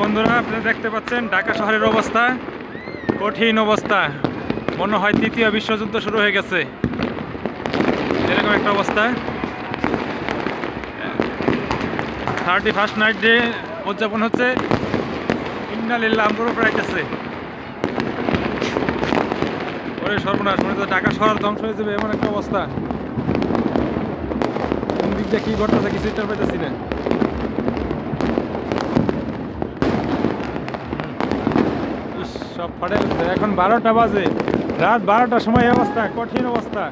বন্ধুরা আপনারা দেখতে পাচ্ছেন ঢাকা শহরের অবস্থা। কঠিন অবস্থা। মনে হয় তৃতীয় বিশ্বযুদ্ধ শুরু হয়ে গেছে। এরকম একটা অবস্থা। থার্টি ফার্স্ট নাইট ডে উদযাপন হচ্ছে, ইন্নালিল্লাহ আমগুলো প্রাইটেছে ওরে সর্বনাশ, মনে তো ঢাকা শহর ধ্বংস হয়ে যাবে, এমন একটা অবস্থা। কোন দিক দিয়ে কী ঘটতেছে কিছু পাইতেছি না। সব এখন বারোটা বাজে। রাত বারোটার সময় অবস্থা কঠিন অবস্থা।